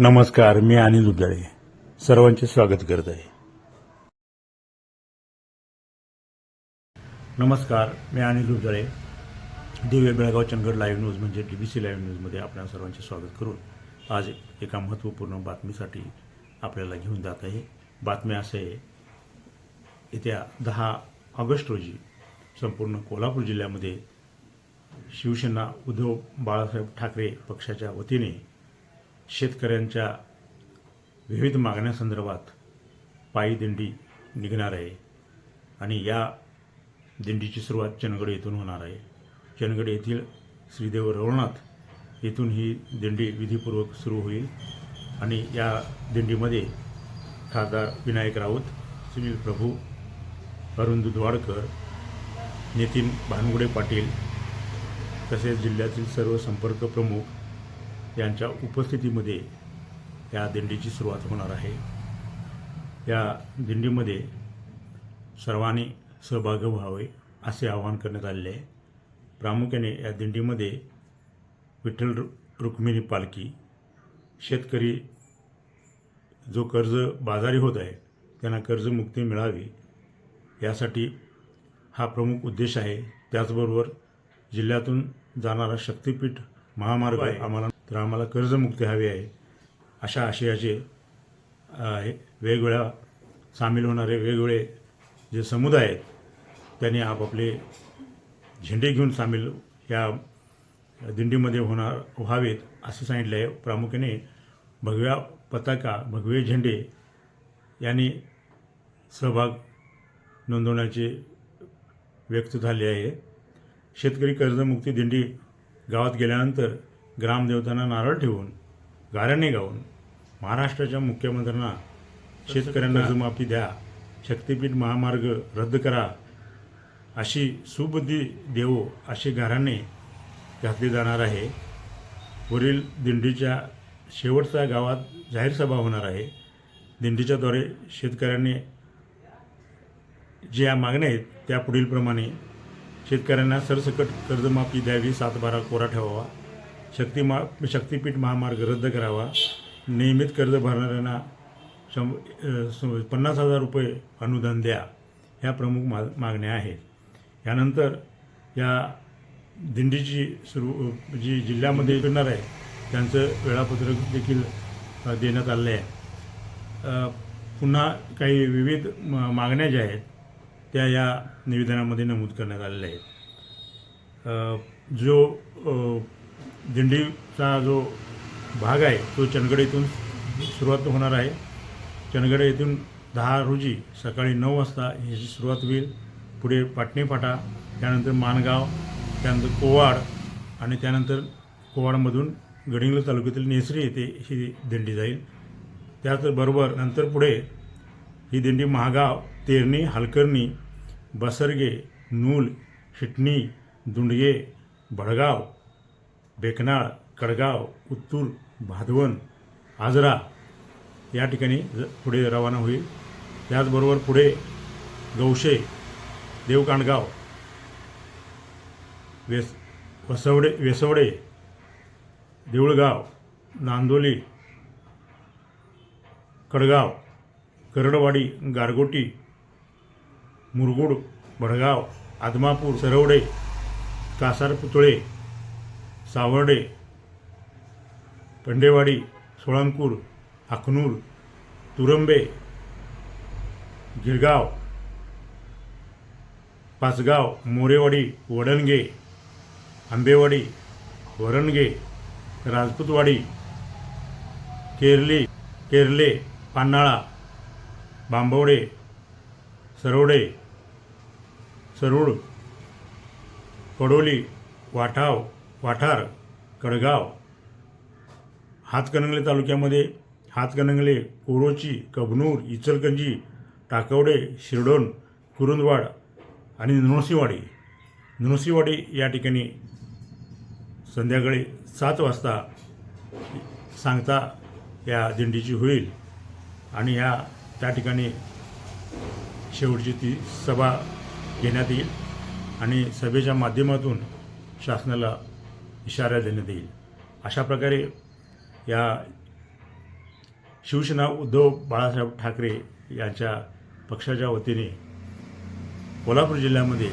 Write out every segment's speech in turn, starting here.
नमस्कार मी अनिल उदळे. सर्वांचे स्वागत करत आहे. नमस्कार मी अनिल उदळे. दिव्य बेळगाव चंदगड लाईव्ह न्यूज म्हणजे डी बी सी लाईव्ह न्यूजमध्ये आपल्या सर्वांचे स्वागत करून आज एका महत्त्वपूर्ण बातमीसाठी आपल्याला घेऊन जात आहे. बातमी असे आहे येत्या दहा ऑगस्ट रोजी संपूर्ण कोल्हापूर जिल्ह्यामध्ये शिवसेना उद्धव बाळासाहेब ठाकरे पक्षाच्या वतीने शेतकऱ्यांच्या विविध मागण्यासंदर्भात पायी दिंडी निघणार आहे आणि या दिंडीची सुरुवात चनगड येथून होणार आहे. चनगड येथील श्रीदेव रवळनाथ येथून ही दिंडी विधीपूर्वक सुरू होईल आणि या दिंडीमध्ये खासदार विनायक राऊत सुनील प्रभू अरुण दुधवाडकर नितीन भानगुडे पाटील तसेच जिल्ह्यातील सर्व संपर्क प्रमुख यांच्या उपस्थितीमध्ये या दिंडीची सुरुवात होणार आहे. या दिंडीमध्ये सर्वांनी सहभागी व्हावे असे आवाहन करण्यात आलेले आहे. प्रामुख्याने या दिंडीमध्ये विठ्ठल रु रुक्मिणी पालखी शेतकरी जो कर्ज बाजारी होत आहे त्यांना कर्जमुक्ती मिळावी यासाठी हा प्रमुख उद्देश आहे. त्याचबरोबर जिल्ह्यातून जाणारा शक्तिपीठ महामार्ग आम्हाला तर आम्हाला कर्जमुक्ती हवी आहे. अशा आशयाचे वेगवेगळ्या सामील होणारे वेगवेगळे जे समुदाय आहेत त्यांनी आपापले झेंडे घेऊन सामील या दिंडीमध्ये होणार व्हावेत असं सांगितलं आहे प्रामुख्याने भगव्या पताका भगवे झेंडे यांनी सहभाग नोंदवण्याचे व्यक्त झाले आहे. शेतकरी कर्जमुक्ती दिंडी गावात गेल्यानंतर ग्रामदेवतांना नारळ ठेवून गाऱ्याने गाऊन महाराष्ट्राच्या मुख्यमंत्र्यांना शेतकऱ्यांना कर्जमाफी द्या शक्तीपीठ महामार्ग रद्द करा अशी सुबुद्धी देवो अशी गाऱ्याने घातली जाणार आहे. वरील दिंडीच्या शेवटच्या गावात जाहीर सभा होणार आहे. दिंडीच्याद्वारे शेतकऱ्यांनी ज्या मागण्या आहेत त्या पुढीलप्रमाणे शेतकऱ्यांना सरसकट कर्जमाफी द्यावी सातबारा कोरा ठेवावा. शक्ती मा शक्तीपीठ महामार्ग रद्द करावा. नियमित कर्ज भरणाऱ्यांना शं स- पन्नास हजार रुपये अनुदान द्या. ह्या प्रमुख मा मागण्या आहेत. यानंतर या दिंडीची सुरू जी जिल्ह्यामध्ये करणार आहे त्यांचं वेळापत्रक देखील देण्यात आलं आहे पुन्हा काही विविध मागण्या ज्या आहेत त्या या निवेदनामध्ये नमूद करण्यात आलेल्या आहेत. जो दिंडीचा जो भाग आहे तो चंदगड येथून सुरुवात होणार आहे. चंदगड येथून दहा रोजी सकाळी नऊ वाजता ह्याची सुरुवात होईल. पुढे पाटणी फाटा त्यानंतर माणगाव त्यानंतर कोवाड आणि त्यानंतर कोवाडमधून गडिंग्लज तालुक्यातील नेसरी येथे ही दिंडी जाईल. त्याचबरोबर नंतर पुढे ही दिंडी महागाव तेरणी हलकर्णी बसरगे नूल शिटणी दुंडगे भडगाव बेकनाळ कडगाव उत्तूर भादवन आजरा या ठिकाणी ज- पुढे रवाना होईल. त्याचबरोबर पुढे गौशे देवकांडगाव वेस वसवडे वेसवडे देऊळगाव नांदोली कडगाव करडवाडी गारगोटी मुरगुड भडगाव आदमापूर सरवडे कासारपुतळे सावर्डे पंडेवाडी सोळंकूर अखनूर तुरंबे गिरगाव पाचगाव मोरेवाडी वडणगे आंबेवाडी वरणगे राजपूतवाडी केरली केरले पान्हाळा बांबवडे सरोडे सरूड कडोली वाठाव वाठार कडगाव हातकणंगले तालुक्यामध्ये हातकणंगले कोरोची कबनूर इचलकंजी टाकवडे शिरडोन कुरुंदवाड आणि नृसिंहवाडी. नृसिंहवाडी या ठिकाणी संध्याकाळी सात वाजता सांगता या दिंडीची होईल आणि या त्या ठिकाणी शेवटची ती सभा घेण्यात येईल आणि सभेच्या माध्यमातून शासनाला इशारा देण्यात येईल अशा प्रकारे या शिवसेना उद्धव बाळासाहेब ठाकरे यांच्या पक्षाच्या वतीने कोल्हापूर जिल्ह्यामध्ये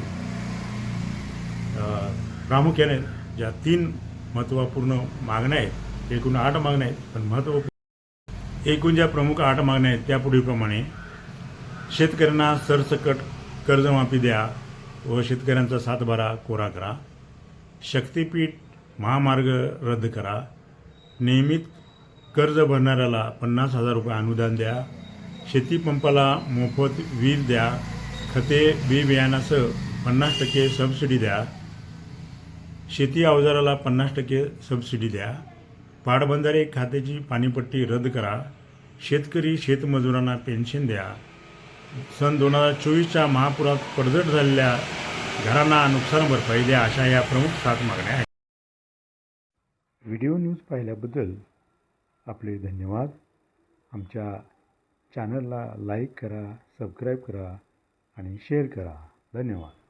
प्रामुख्याने ज्या तीन महत्त्वपूर्ण मागण्या आहेत एकूण आठ मागण्या आहेत पण महत्त्वपूर्ण एकूण ज्या प्रमुख आठ मागण्या आहेत त्या पुढीलप्रमाणे शेतकऱ्यांना सरसकट कर्जमाफी द्या व शेतकऱ्यांचा सातबारा कोरा करा. शक्तीपीठ महामार्ग रद्द करा. नियमित कर्ज भरणाऱ्याला पन्नास हजार रुपये अनुदान द्या. शेतीपंपाला मोफत वीज द्या. खते बी बियाणासह पन्नास टक्के सबसिडी द्या. शेती अवजाराला पन्नास टक्के सबसिडी द्या. पाटबंधारे खात्याची पाणीपट्टी रद्द करा. शेतकरी शेतमजुरांना पेन्शन द्या. सन दोन हजार चोवीसच्या महापुरात पडझड झालेल्या घरांना नुकसान भरपाई द्या अशा या प्रमुख सात मागण्या आहेत. व्हिडिओ न्यूज पाहिल्याबद्दल आपले धन्यवाद. आमच्या चॅनलला लाईक करा सबस्क्राईब करा आणि शेअर करा. धन्यवाद.